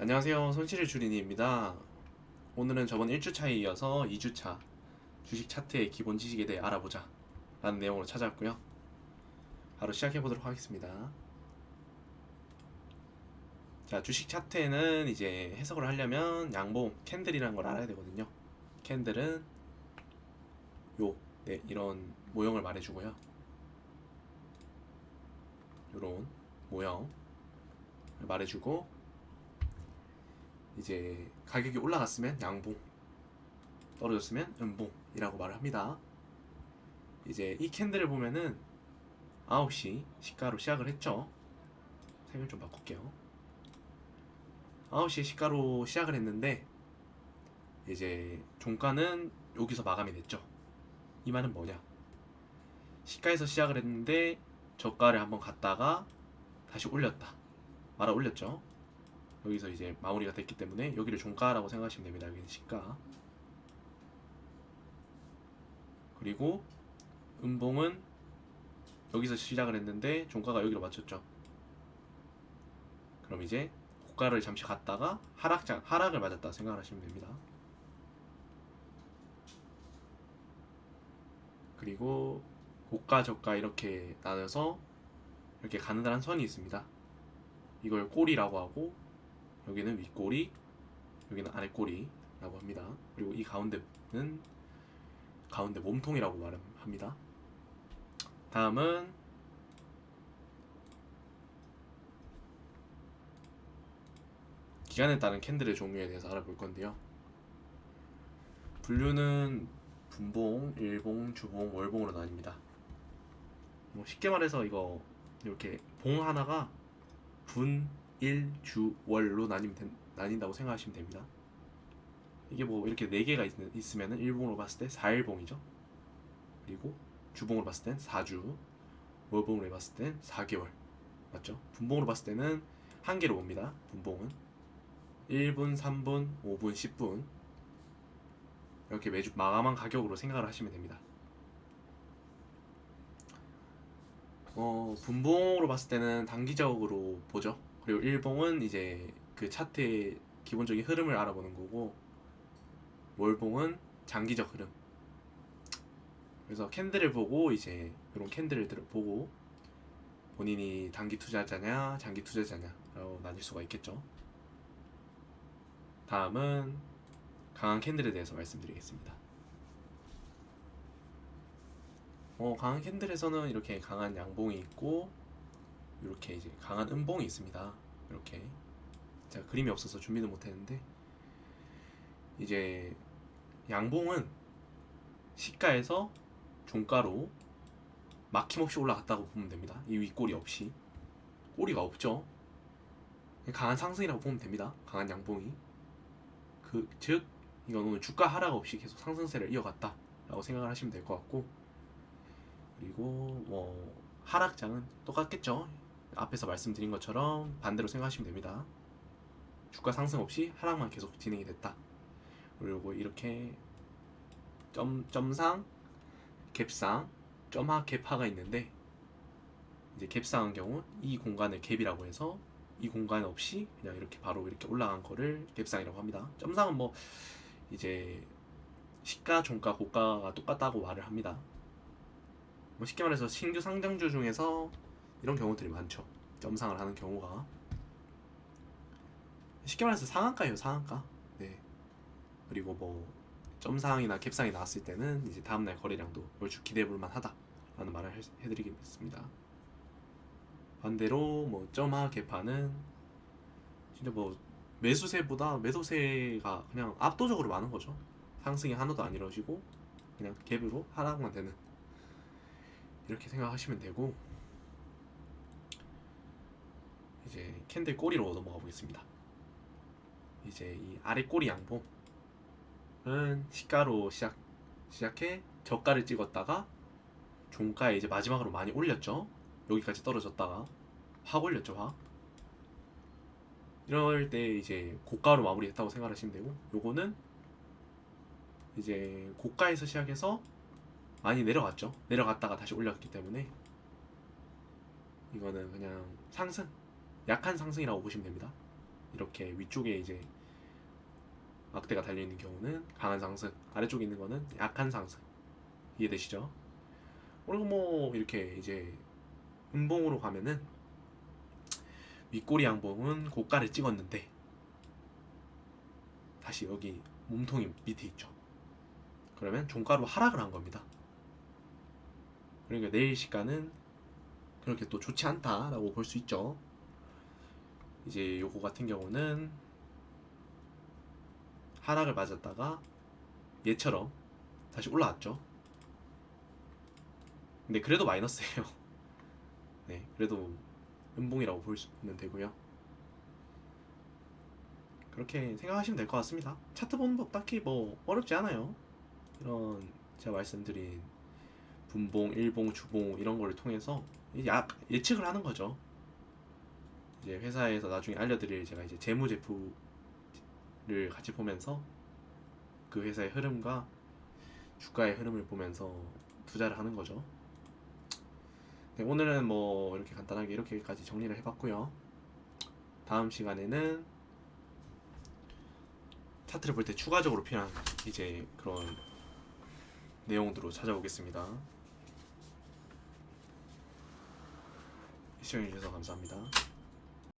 안녕하세요. 손실의 주린이입니다. 오늘은 저번 1주차에 이어서 2주차 주식 차트의 기본 지식에 대해 알아보자 라는 내용으로 찾아왔고요. 바로 시작해 보도록 하겠습니다. 자, 주식 차트에는 이제 해석을 하려면 양봉, 캔들이라는 걸 알아야 되거든요. 캔들은 요, 네, 이런 모형을 말해 주고요. 요런 모형 말해 주고 이제 가격이 올라갔으면 양봉 떨어졌으면 음봉이라고 말을 합니다. 이제 이 캔들을 보면은 9시 시가로 시작을 했죠. 색을 좀 바꿀게요. 9시에 시가로 시작을 했는데 이제 종가는 여기서 마감이 됐죠. 이 말은 뭐냐? 시가에서 시작을 했는데 저가를 한번 갔다가 다시 올렸다. 말아 올렸죠 여기서 이제 마무리가 됐기 때문에 여기를 종가라고 생각하시면 됩니다. 여기는 시가. 그리고 음봉은 여기서 시작을 했는데 종가가 여기로 맞췄죠. 그럼 이제 고가를 잠시 갔다가 하락장 하락을 맞았다 생각하시면 됩니다. 그리고 고가 저가 이렇게 나눠서 이렇게 가느다란 선이 있습니다. 이걸 꼬리라고 하고 여기는 윗꼬리, 여기는 아랫꼬리라고 합니다. 그리고 이 가운데는 가운데 몸통이라고 말합니다. 다음은 기간에 따른 캔들의 종류에 대해서 알아볼 건데요. 분류는 분봉, 일봉, 주봉, 월봉으로 나뉩니다. 뭐 쉽게 말해서 이거 이렇게 봉 하나가 분, 일, 주, 월로 나뉘면 된- 나뉜다고 생각하시면 됩니다. 이게 뭐 이렇게 네 개가 있, 있으면은 일봉으로 봤을 때 4일봉이죠. 그리고 주봉으로 봤을 땐 4주, 월봉으로 봤을 땐 4개월. 맞죠? 분봉으로 봤을 때는 한 개로 봅니다. 분봉은 1분, 3분, 5분, 10분 이렇게 매주 마감한 가격으로 생각을 하시면 됩니다. 어, 분봉으로 봤을 때는 단기적으로 보죠. 그리고 일봉은 이제 그 차트의 기본적인 흐름을 알아보는 거고 월봉은 장기적 흐름. 그래서 캔들을 보고 이제 이런 캔들을 들- 보고 본인이 단기 투자자냐 장기 투자자냐라고 나뉠 수가 있겠죠. 다음은 강한 캔들에 대해서 말씀드리겠습니다. 어, 강한 캔들에서는 이렇게 강한 양봉이 있고 이렇게 이제 강한 음봉이 있습니다. 이렇게 제가 그림이 없어서 준비도 못했는데 이제 양봉은 시가에서 종가로 막힘없이 올라갔다고 보면 됩니다. 이 윗꼬리 없이 꼬리가 없죠. 강한 상승이라고 보면 됩니다. 강한 양봉이 그 즉 이건 오늘 주가 하락 없이 계속 상승세를 이어갔다라고 생각을 하시면 될 것 같고 그리고 뭐 하락장은 똑같겠죠. 앞에서 말씀드린 것처럼 반대로 생각하시면 됩니다. 주가 상승 없이 하락만 계속 진행이 됐다. 그리고 이렇게 점 점상, 갭상, 점하, 갭하가 있는데 이제 갭상한 경우 이 공간을 갭이라고 해서 이 공간 없이 그냥 이렇게 바로 이렇게 올라간 거를 갭상이라고 합니다. 점상은 뭐 이제 시가, 종가, 고가가 똑같다고 말을 합니다. 뭐 쉽게 말해서 신규 상장주 중에서 이런 경우들이 많죠. 점상을 하는 경우가 쉽게 말해서 상한가예요, 상한가. 네. 그리고 뭐 점상이나 갭상이 나왔을 때는 이제 다음날 거래량도 얼추 기대해볼 만하다라는 말을 해- 해드리겠습니다. 반대로 뭐 점하 갭하는 진짜 뭐 매수세보다 매도세가 그냥 압도적으로 많은 거죠. 상승이 하나도 안 이루어지고 그냥 갭으로 하락만 되는 이렇게 생각하시면 되고 이제 캔들 꼬리로 넘어가 보겠습니다. 이제 이 아래 꼬리 양봉은 시가로 시작 시작해 저가를 찍었다가 종가에 이제 마지막으로 많이 올렸죠. 여기까지 떨어졌다가 확 올렸죠, 확. 이럴 때 이제 고가로 마무리했다고 생각하시면 되고, 요거는 이제 고가에서 시작해서 많이 내려갔죠. 내려갔다가 다시 올렸기 때문에 이거는 그냥 상승, 약한 상승이라고 보시면 됩니다. 이렇게 위쪽에 이제 막대가 달려 있는 경우는 강한 상승, 아래쪽에 있는 거는 약한 상승. 이해되시죠? 그리고 뭐 이렇게 이제 음봉으로 가면은 윗꼬리 양봉은 고가를 찍었는데 다시 여기 몸통이 밑에 있죠. 그러면 종가로 하락을 한 겁니다. 그러니까 내일 시가는 그렇게 또 좋지 않다라고 볼 수 있죠. 이제 요거 같은 경우는 하락을 맞았다가 얘처럼 다시 올라왔죠. 근데 그래도 마이너스예요. 네, 그래도 음봉이라고 보면 되고요. 그렇게 생각하시면 될 것 같습니다. 차트 보는 법 딱히 뭐 어렵지 않아요. 이런 제가 말씀드린 분봉, 일봉, 주봉 이런 거를 통해서 야- 예측을 하는 거죠. 이제 회사에서 나중에 알려드릴 제가 이제 재무 제표를 같이 보면서 그 회사의 흐름과 주가의 흐름을 보면서 투자를 하는 거죠. 네, 오늘은 뭐 이렇게 간단하게 이렇게까지 정리를 해봤고요. 다음 시간에는 차트를 볼 때 추가적으로 필요한 이제 그런 내용들로 찾아오겠습니다. 시청해주셔서 감사합니다.